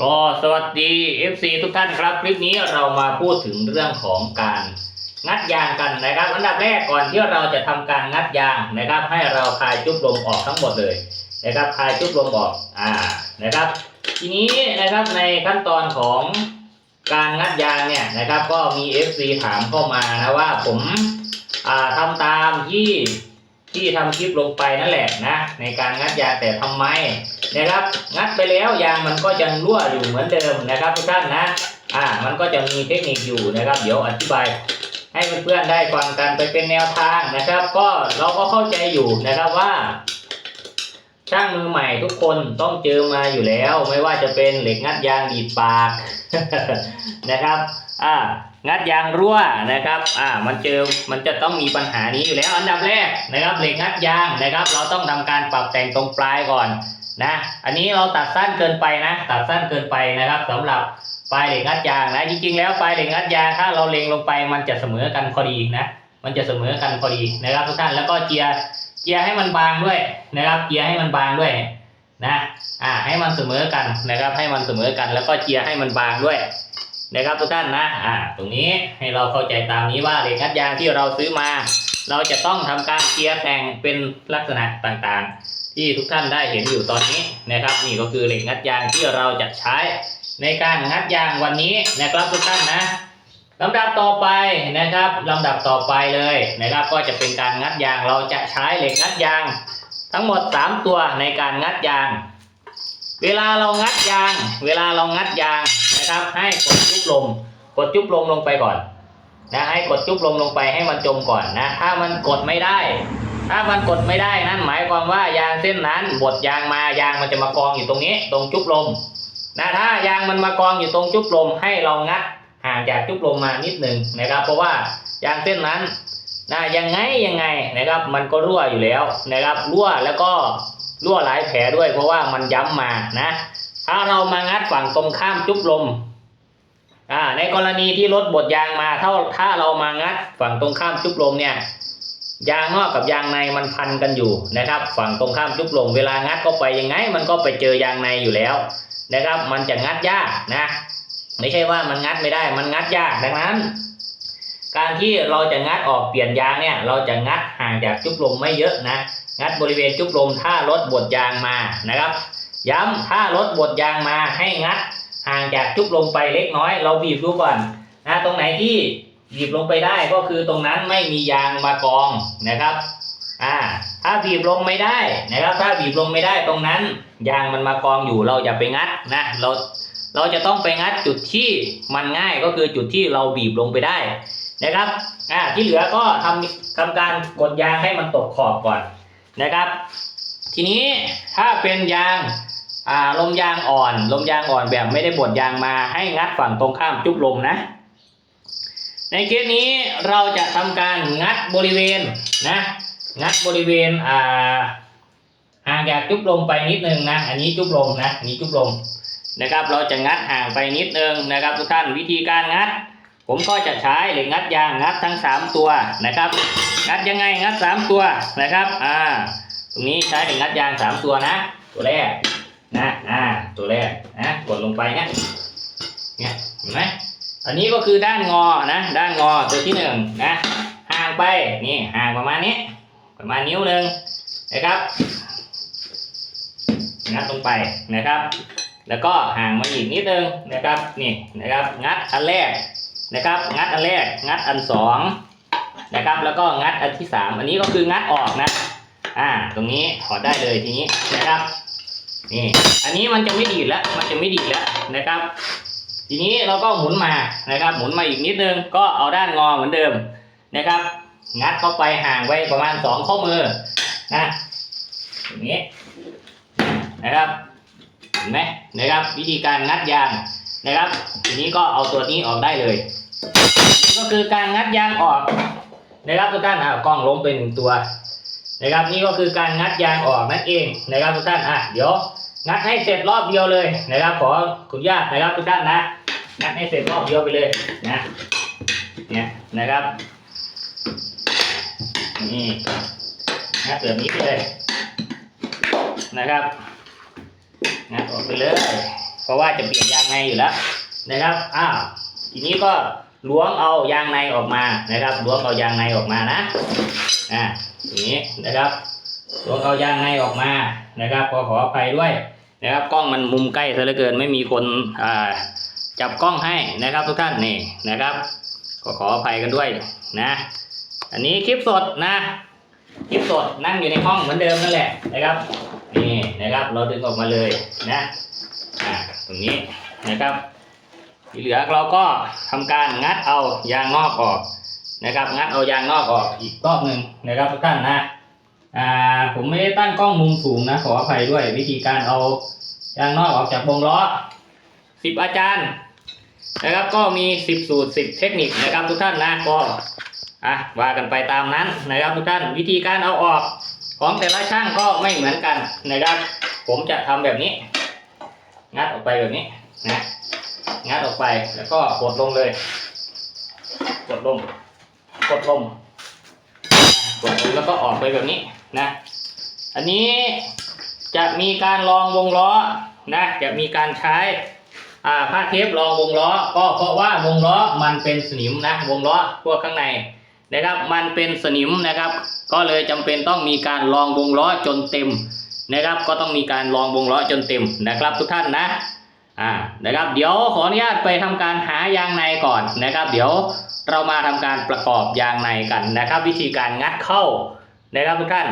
ก็สวัสดี FC ทุกท่านครับ คลิปนี้เรามาพูดถึงเรื่องของการงัดยางกันนะครับ อันดับแรกก่อนที่เราจะทำการงัดยางนะครับ ให้เราคลายจุบลมออกทั้งหมดเลยนะครับคลายจุบลมออกอ่านะครับ ทีนี้นะครับในขั้นตอนของการงัดยางเนี่ยนะครับ ก็มี FC ถามเข้ามานะว่าผมอ่าทำตามที่ที่ทำคลิปลงไปนั่นแหละนะในการงัดยางแต่ทำไม นะครับงัดไปแล้วยางมันก็ยังรั่วอยู่เหมือนเดิมนะครับทุกท่านนะอ่ามันก็จะมีเทคนิคอยู่นะครับ เดี๋ยวอธิบายให้เพื่อนๆได้ฟังกันไปเป็นแนวทางนะครับ ก็เราก็เข้าใจอยู่นะครับว่า ช่างมือใหม่ทุกคนต้องเจอมาอยู่แล้ว ไม่ว่าจะเป็นเหล็กงัดยางดีดปากนะครับอ่างัดยางรั่วนะครับ อ่า มันเจอ มันจะต้องมีปัญหานี้อยู่แล้ว อันดับแรกนะครับ เหล็กงัดยางนะครับ เราต้องทำการปรับแต่งตรงปลายก่อน นะ อันนี้เราตัดสั้นเกินไปนะ ตัดสั้นเกินไปนะครับสำหรับปลายเหล็กงัดยางนะจริงๆแล้วปลายเหล็กงัดยางถ้าเราเล็งลงไปมันจะเสมอกันพอดีนะ มันจะเสมอกันพอดีนะครับทุกท่านแล้วก็เจียเจียให้มันบางด้วยนะครับเจียให้มันบางด้วยนะอ่าให้มันเสมอกันนะครับ ให้มันเสมอกัน แล้วก็เจียให้มันบางด้วยนะครับทุกท่านนะอ่าตรงนี้ให้เราเข้าใจตามนี้ว่าเหล็กงัดยางที่เราซื้อมา เราจะต้องทำการเจียแต่งเป็นลักษณะต่างๆ ที่ทุกท่านได้เห็นอยู่ตอนนี้นะครับ นี่ก็คือเหล็กงัดยางที่เราจะใช้ในการงัดยางวันนี้นะครับทุกท่านนะลำดับต่อไปนะครับลำดับต่อไปเลยนะครับก็จะเป็นการงัดยางเราจะใช้เหล็กงัดยาง ทั้งหมด 3 ตัวในการงัดยาง เวลาเรางัดยาง เวลาเรางัดยางนะครับ ให้กดจุบลมกดจุบลมลงไปก่อนนะให้กดจุบลมลงไปให้มันจมก่อนนะถ้ามันกดไม่ได้ ถ้ามันกดไม่ได้นั่นหมายความว่ายางเส้นนั้นบดยางมายางมันจะมากองอยู่ตรงนี้ ตรงจุ๊บลมนะถ้ายางมันมากองอยู่ตรงจุ๊บลมให้เรางัดห่างจากจุ๊บลมมานิดหนึ่งนะครับ เพราะว่ายางเส้นนั้นนะยังไงยังไงนะครับ มันก็รั่วอยู่แล้วนะครับรั่วแล้วก็รั่วหลายแผลด้วย เพราะว่ามันย้ำมานะ ถ้าเรามางัดฝั่งตรงข้ามจุ๊บลมอ่าในกรณีที่รถบดยางมาถ้าถ้าเรามางัดฝั่งตรงข้ามจุ๊บลมเนี่ย ยางนอกกับยางในมันพันกันอยู่นะครับ ฝั่งตรงข้ามจุ๊บลมเวลางัดเข้าไปยังไง มันก็ไปเจอยางในอยู่แล้วนะครับ มันจะงัดยากนะ ไม่ใช่ว่ามันงัดไม่ได้ มันงัดยากดังนั้น การที่เราจะงัดออกเปลี่ยนยางเนี่ย เราจะงัดห่างจากจุ๊บลมไม่เยอะนะงัดบริเวณจุ๊บลมถ้ารถบดยางมานะครับ ย้ำถ้ารถบดยางมาให้งัดห่างจากจุ๊บลมไปเล็กน้อย เราบีบดูก่อนนะตรงไหนที่ บีบลงไปได้ก็คือตรงนั้นไม่มียางมากองนะครับอ่าถ้าบีบลงไม่ได้นะครับ ถ้าบีบลงไม่ได้ตรงนั้น ยางมันมากองอยู่เราอย่าไปงัดนะเราเราจะต้องไปงัดจุดที่มันง่ายก็คือจุดที่เราบีบลงไปได้นะครับอ่าที่เหลือก็ทำทำการกดยางให้มันตกขอบก่อนนะครับ ทีนี้ถ้าเป็นยางอ่าลมยางอ่อน ลมยางอ่อนแบบไม่ได้บดยางมาให้งัดฝั่งตรงข้ามจุ๊บลมนะ ในเคสนี้เราจะทำการงัดบริเวณนะงัดบริเวณอ่าห่างจากจุบลมไปนิดนึงนะ อันนี้จุบลมนะอันนี้จุบลมนะครับ เราจะงัดห่างไปนิดนึงนะครับ ทุกท่านวิธีการงัด ผมก็จะใช้เหล็กงัดยางงัดทั้งสามตัวนะครับ งัดยังไงงัดสามตัวนะครับอ่าตรงนี้ใช้เหล็กงัดยางสามตัวนะ ตัวแรกนะอ่าตัวแรกนะกดลงไปนี่ยเนี่ยเห็นไหม อันนี้ก็คือด้านงอนะ ด้านงอตัวที่หนึ่งนะห่างไปนี่ห่างประมาณนี้ ประมาณนิ้วหนึ่งนะครับงัดลงไปนะครับ แล้วก็ห่างมาอีกนิดนึงนะครับนี่นะครับงัดอันแรกนะครับ งัดอันแรก งัดอันสองนะครับ แล้วก็งัดอันที่สามอันนี้ก็คืองัดออกนะอ่าตรงนี้ถอดได้เลยทีนี้นะครับนี่อันนี้มันจะไม่ดีดแล้วมันจะไม่ดีดแล้วนะครับ ทีนี้เราก็หมุนมานะครับ หมุนมาอีกนิดนึงก็เอาด้านงอเหมือนเดิมนะครับ งัดเข้าไปห่างไว้ประมาณสองข้อมือนะอย่างนี้นะครับเห็นไหมนะครับ วิธีการงัดยางนะครับ ทีนี้ก็เอาตัวนี้ออกได้เลยนี่ก็คือการงัดยางออกนะครับทุกท่านอะกล้องล้มไปหนึ่งตัวนะครับ นี่ก็คือการงัดยางออกนั่นเองนะครับทุกท่านอะเดี๋ยว งัดให้เสร็จรอบเดียวเลยนะครับขอคุณญาตนะครับทุกท่านนะงัดให้เสร็จรอบเดียวไปเลยนะเนี่ยนะครับนี่งัดแบบนี้ไปเลยนะครับงัดออกไปเลย เพราะว่าจะเปลี่ยนยางในอยู่แล้วนะครับอ้าวทีนี้ก็ล้วงเอายางในออกมานะครับล้วงเอายางในออกมานะอ่าอย่างนี้นะครับ ล้วงเอายางในออกมานะครับขอขออภัยด้วยนะครับกล้องมันมุมใกล้ซะเหลือเกินไม่มีคนอ่าจับกล้องให้นะครับทุกท่านนี่นะครับขอขออภัยกันด้วยนะ อันนี้คลิปสดนะ คลิปสดนั่งอยู่ในห้องเหมือนเดิมนั่นแหละนะครับนี่นะครับเราดึงออกมาเลยนะอ่าตรงนี้นะครับที่เหลือเราก็ทำการงัดเอายางนอกออกนะครับ งัดเอายางนอกออกอีกรอบหนึ่งนะครับทุกท่านนะ อ่าผมไม่ได้ตั้งกล้องมุมสูงนะขออภัยด้วย วิธีการเอายางนอกออกจากวงล้อสิบอาจารย์นะครับก็มีสิบสูตรสิบเทคนิคนะครับทุกท่านนะก็อะว่ากันไปตามนั้นนะครับทุกท่านวิธีการเอาออกของแต่ละช่างก็ไม่เหมือนกันนะครับ ผมจะทำแบบนี้ งัดออกไปแบบนี้นะงัดออกไปแล้วก็กดลงเลย กดลงกดลงกดลงแล้วก็ออกไปแบบนี้ นะอันนี้จะมีการลองวงล้อนะจะมีการใช้อ่าผ้าเทปรองวงล้อ ก็เพราะว่าวงล้อมันเป็นสนิมนะวงล้อพวกข้างในนะครับ มันเป็นสนิมนะครับ ก็เลยจำเป็นต้องมีการลองวงล้อจนเต็มนะครับ ก็ต้องมีการลองวงล้อจนเต็มนะครับ ทุกท่านนะอ่านะครับ เดี๋ยวขออนุญาตไปทำการหายางในก่อนนะครับ เดี๋ยวเรามาทำการประกอบยางในกันนะครับ วิธีการงัดเข้า นะครับทุกท่าน